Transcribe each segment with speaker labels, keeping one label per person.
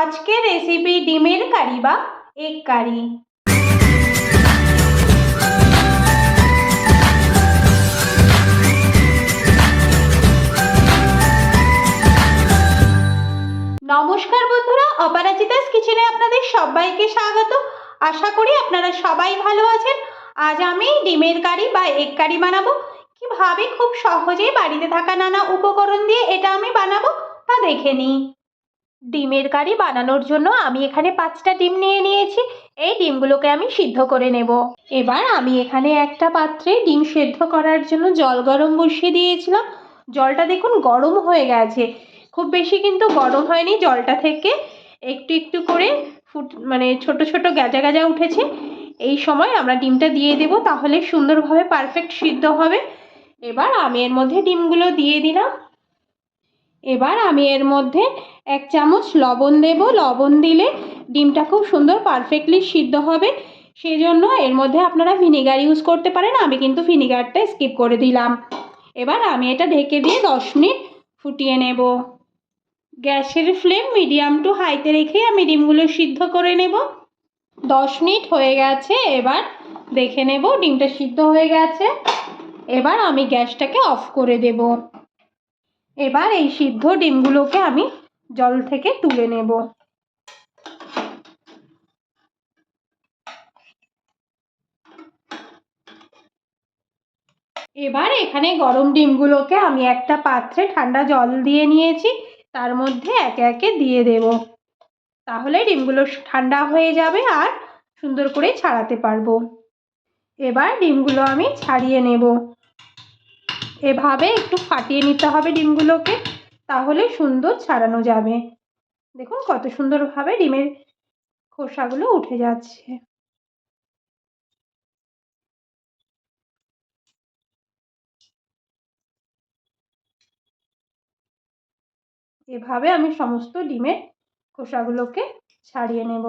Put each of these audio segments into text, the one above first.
Speaker 1: আজকে রেসিপি ডিমের কারি বা এগ কারি। নমস্কার বন্ধুরা, অপরাজিতাস কিচেনে আপনাদের সবাইকে স্বাগত। আশা করি আপনারা সবাই ভালো আছেন। আজ আমি ডিমের কারি বা এগ কারি বানাবো। কীভাবে খুব সহজেই বাড়িতে থাকা নানা উপকরণ দিয়ে এটা আমি বানাবো তা দেখে নিই। ডিমের কারি বানানোর জন্য আমি এখানে পাঁচটা ডিম নিয়ে নিয়েছি। এই ডিমগুলোকে আমি সিদ্ধ করে নেব। এবার আমি এখানে একটা পাত্রে ডিম সেদ্ধ করার জন্য জল গরম বসিয়ে দিয়েছিলাম। জলটা দেখুন গরম হয়ে গেছে। খুব বেশি কিন্তু গরম হয়নি জলটা থেকে। একটু একটু করে ফুট মানে ছোট ছোট গাজা গাজা উঠেছে। এই সময় আমরা ডিমটা দিয়ে দেব তাহলে সুন্দরভাবে পারফেক্ট সিদ্ধ হবে। এবার আমি এর মধ্যে ডিমগুলো দিয়ে দিলাম। এবার আমি এর মধ্যে এক চামচ লবণ দেব। লবণ দিলে ডিমটা খুব সুন্দর পারফেক্টলি সিদ্ধ হবে। সেই জন্য এর মধ্যে আপনারা ভিনেগার ইউজ করতে পারেন। আমি কিন্তু ভিনেগারটা স্কিপ করে দিলাম। এবার আমি এটা ঢেকে দিয়ে দশ মিনিট ফুটিয়ে নেব। গ্যাসের ফ্লেম মিডিয়াম টু হাইতে রেখে আমি ডিমগুলো সিদ্ধ করে নেব। দশ মিনিট হয়ে গেছে। এবার দেখে নেব ডিমটা সিদ্ধ হয়ে গেছে। এবার আমি গ্যাসটাকে অফ করে দেব। এবার এই সিদ্ধ ডিমগুলোকে আমি জল থেকে তুলে নেব। এবার এখানে গরম ডিমগুলোকে আমি একটা পাত্রে ঠান্ডা জল দিয়ে নিয়েছি, তার মধ্যে একে একে দিয়ে দেব। তাহলে ডিমগুলো ঠান্ডা হয়ে যাবে আর সুন্দর করে ছাড়াতে পারব। এবার ডিমগুলো আমি ছাড়িয়ে নেব। এভাবে একটু ফাটিয়ে নিতে হবে ডিমগুলোকে, তাহলে সুন্দর ছাড়ানো যাবে। দেখুন কত সুন্দরভাবে ডিমের খোসাগুলো উঠে যাচ্ছে। এভাবে আমি সমস্ত ডিমের খোসাগুলোকে ছাড়িয়ে নেব।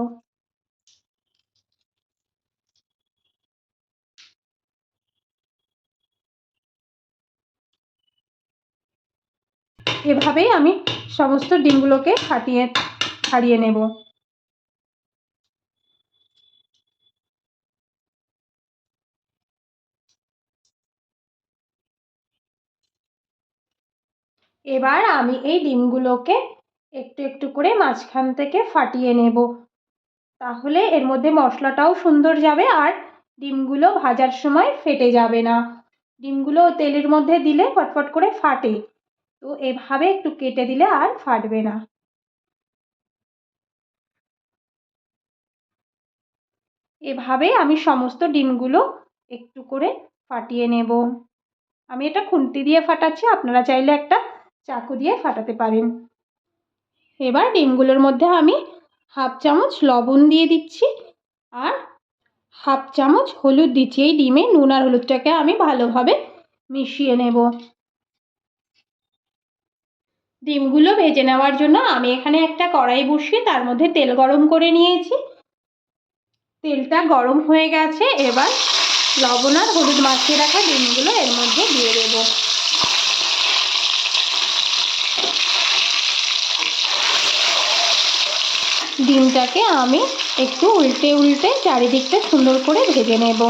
Speaker 1: এভাবেই আমি সমস্ত ডিমগুলোকে ফাটিয়ে ছাড়িয়ে নেব। এবার আমি এই ডিমগুলোকে একটু একটু করে মাঝখান থেকে ফাটিয়ে নেব। তাহলে এর মধ্যে মশলাটাও সুন্দর যাবে আর ডিমগুলো ভাজার সময় ফেটে যাবে না। ডিমগুলো তেলের মধ্যে দিলে ফটফট করে ফাটে। তো এভাবে একটু কেটে দিলে আর ফাটবে না। এভাবে আমি সমস্ত ডিমগুলো একটু করে ফাটিয়ে নেব। আমি এটা খুন্তি দিয়ে ফাটাচ্ছি, আপনারা চাইলে একটা চাকু দিয়ে ফাটাতে পারেন। এবার ডিমগুলোর মধ্যে আমি হাফ চামচ লবণ দিয়ে দিচ্ছি আর হাফ চামচ হলুদ দিচ্ছি। এই ডিমে নুন আর হলুদটাকে আমি ভালোভাবে মিশিয়ে নেব। ডিমগুলো ভেজে নেওয়ার জন্য আমি এখানে একটা কড়াই বসিয়ে তার মধ্যে তেল গরম করে নিয়েছি। তেলটা গরম হয়ে গেছে, এবার লবণ আর হলুদ মাখিয়ে রাখা ডিমগুলো এর মধ্যে দিয়ে দেবো। ডিমটাকে আমি একটু উল্টে উল্টে চারিদিকটা সুন্দর করে ভেজে নেব।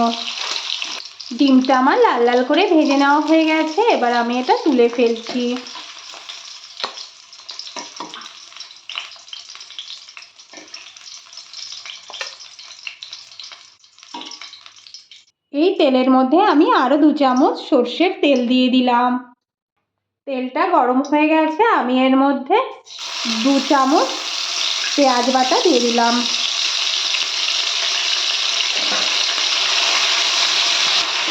Speaker 1: ডিমটা আমার লাল লাল করে ভেজে নেওয়া হয়ে গেছে, এবার আমি এটা তুলে ফেলছি। এই তেলের মধ্যে আমি আরও দু চামচ সর্ষের তেল দিয়ে দিলাম। তেলটা গরম হয়ে গেছে, আমি এর মধ্যে দু চামচ পেঁয়াজ বাটা দিয়ে দিলাম।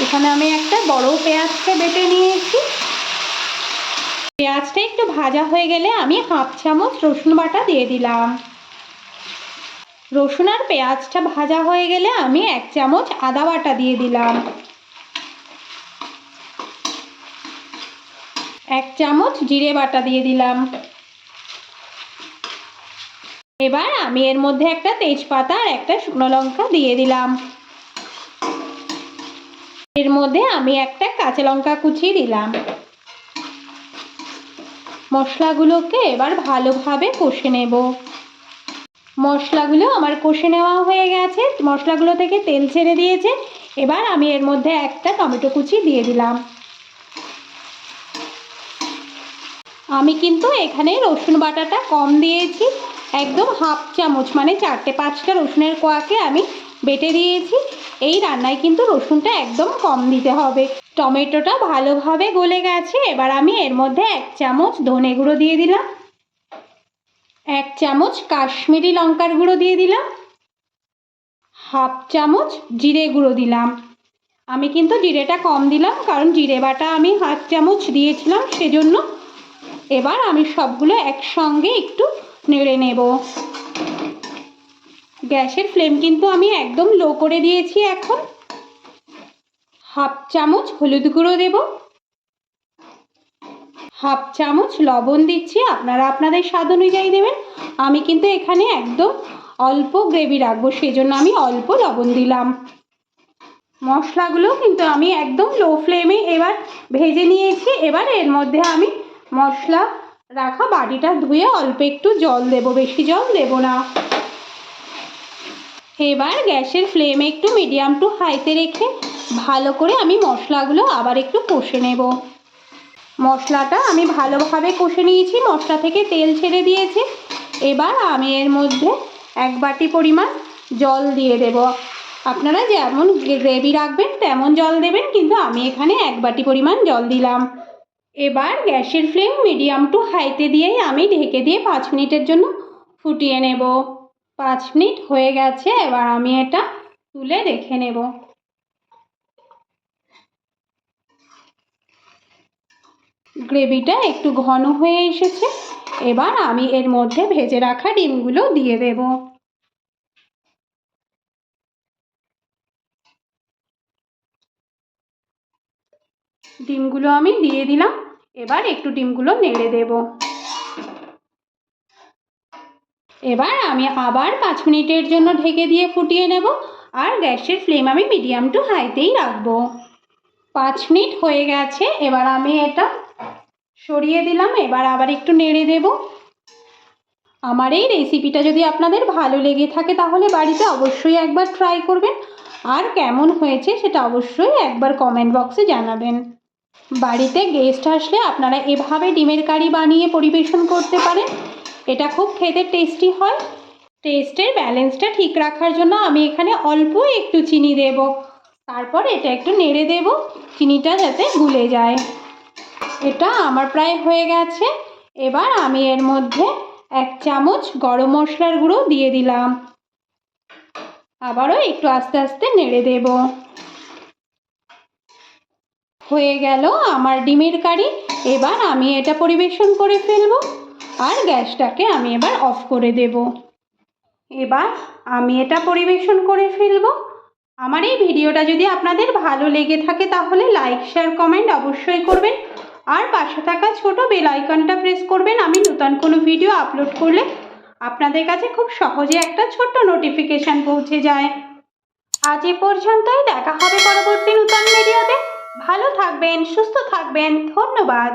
Speaker 1: এখানে আমি একটা বড় পেঁয়াজকে বেটে নিয়েছি। পেঁয়াজটা একটু ভাজা হয়ে গেলে আমি হাফ চামচ রসুন বাটা দিয়ে দিলাম। রসুন আর পেঁয়াজটা ভাজা হয়ে গেলে আমি এক চামচ আদা বাটা দিয়ে দিলাম। এক চামচ জিরে বাটা দিয়ে দিলাম। এবার আমি এর মধ্যে একটা তেজপাতা আর একটা শুকনো লঙ্কা দিয়ে দিলাম। এর মধ্যে আমি একটা কাঁচা লঙ্কা কুচি দিলাম। মশলাগুলোকে এবার ভালোভাবে কষে নেব। মশলাগুলো আমার কষে নেওয়া হয়ে গেছে। মশলাগুলো থেকে তেল ছেড়ে দিয়েছে। এবার আমি এর মধ্যে একটা টমেটো কুচি দিয়ে দিলাম। আমি কিন্তু এখানে রসুন বাটাটা কম দিয়েছি। একদম হাফ চামচ মানে চারটে পাঁচটা রসুনের কোয়াকে আমি বেটে দিয়েছি। এই রান্নায় কিন্তু রসুনটা একদম কম দিতে হবে। টমেটোটা ভালোভাবে গলে গেছে। এবার আমি এর মধ্যে এক চামচ ধনে গুঁড়ো দিয়ে দিলাম। এক চামচ কাশ্মীরি লঙ্কার গুঁড়ো দিয়ে দিলাম। হাফ চামচ জিরে গুঁড়ো দিলাম। আমি কিন্তু জিরেটা কম দিলাম, কারণ জিরে বাটা আমি হাফ চামচ দিয়েছিলাম সেজন্য। এবার আমি সবগুলো একসঙ্গে একটু নেড়ে নেব। গ্যাসের ফ্লেম কিন্তু আমি একদম লো করে দিয়েছি এখন। হাফ চামচ হলুদ গুঁড়ো দেব। হাফ চামচ লবণ দিচ্ছি, আপনারা আপনাদের স্বাদ অনুযায়ী দেবেন। আমি কিন্তু এখানে একদম অল্প গ্রেভি রাখব, সেজন্য আমি অল্প লবণ দিলাম। মশলাগুলো কিন্তু আমি একদম লো ফ্লেমে এবার ভেজে নিয়েছি। এবার এর মধ্যে আমি মশলা রাখা বাটিটা ধুয়ে অল্প একটু জল দেব, বেশি জল দেব না। এবার গ্যাসের ফ্লেম একটু মিডিয়াম টু হাইতে রেখে ভালো করে আমি মশলাগুলো আবার একটু কষে নেব। মশলাটা আমি ভালোভাবে কষে নিয়েছি, মশলা থেকে তেল ছেড়ে দিয়েছে। এবার আমি এর মধ্যে এক বাটি পরিমাণ জল দিয়ে দেব। আপনারা যেমন গ্রেভি রাখবেন, তেমন জল দেবেন, কিন্তু আমি এখানে এক বাটি পরিমাণ জল দিলাম। এবার গ্যাসের ফ্লেম মিডিয়াম টু হাইতে দিয়েই আমি ঢেকে দিয়ে পাঁচ মিনিটের জন্য ফুটিয়ে নেব। পাঁচ মিনিট হয়ে গেছে, এবার আমি এটা তুলে রেখে নেব। গ্রেভিটা একটু ঘন হয়ে এসেছে। এবার আমি এর মধ্যে ভেজে রাখা ডিমগুলো দিয়ে দেব। ডিমগুলো আমি দিয়ে দিলাম। এবার একটু ডিমগুলো নেড়ে দেব। এবার আমি আবার পাঁচ মিনিটের জন্য ঢেকে দিয়ে ফুটিয়ে নেব। আর গ্যাসের ফ্লেম আমি মিডিয়াম টু হাইতেই রাখব। পাঁচ মিনিট হয়ে গেছে, এবার আমি এটা সরিয়ে দিলাম, এবার আবার একটু নেড়ে দেব। আমার এই রেসিপিটা যদি আপনাদের ভালো লেগে থাকে তাহলে বাড়িতে অবশ্যই একবার ট্রাই করবেন। আর কেমন হয়েছে সেটা অবশ্যই একবার কমেন্ট বক্সে জানাবেন। বাড়িতে গেস্ট আসলে আপনারা এভাবে ডিমের কারি বানিয়ে পরিবেশন করতে পারেন। এটা খুব খেতে টেস্টি হয়। টেস্টের ব্যালেন্সটা ঠিক রাখার জন্য আমি এখানে অল্প একটু চিনি দেব। তারপর এটা একটু নেড়ে দেব। চিনিটা যাতে গুলে যায়। এটা আমার প্রায় হয়ে গেছে। এবার আমি এর মধ্যে এক চামচ গরম মশলার গুঁড়ো দিয়ে দিলাম। আবারও একটু আস্তে আস্তে নেড়ে দেব। হয়ে গেল আমার ডিমের কারি। এবার আমি এটা পরিবেশন করে ফেলব। আর গ্যাসটাকে আমি এবার অফ করে দেব। এবার আমি এটা পরিবেশন করে ফেলব। আমার এই ভিডিওটা যদি আপনাদের ভালো লেগে থাকে তাহলে লাইক শেয়ার কমেন্ট অবশ্যই করবেন। আর পাশে থাকা ছোট বেল আইকনটা প্রেস করবেন। আমি নতুন কোনো ভিডিও আপলোড করলে আপনাদের কাছে খুব সহজে একটা ছোট্ট নোটিফিকেশান পৌঁছে যায়। আজ এ পর্যন্তই। দেখা হবে পরবর্তী নতুন ভিডিওতে ভালো থাকবেন, সুস্থ থাকবেন। ধন্যবাদ।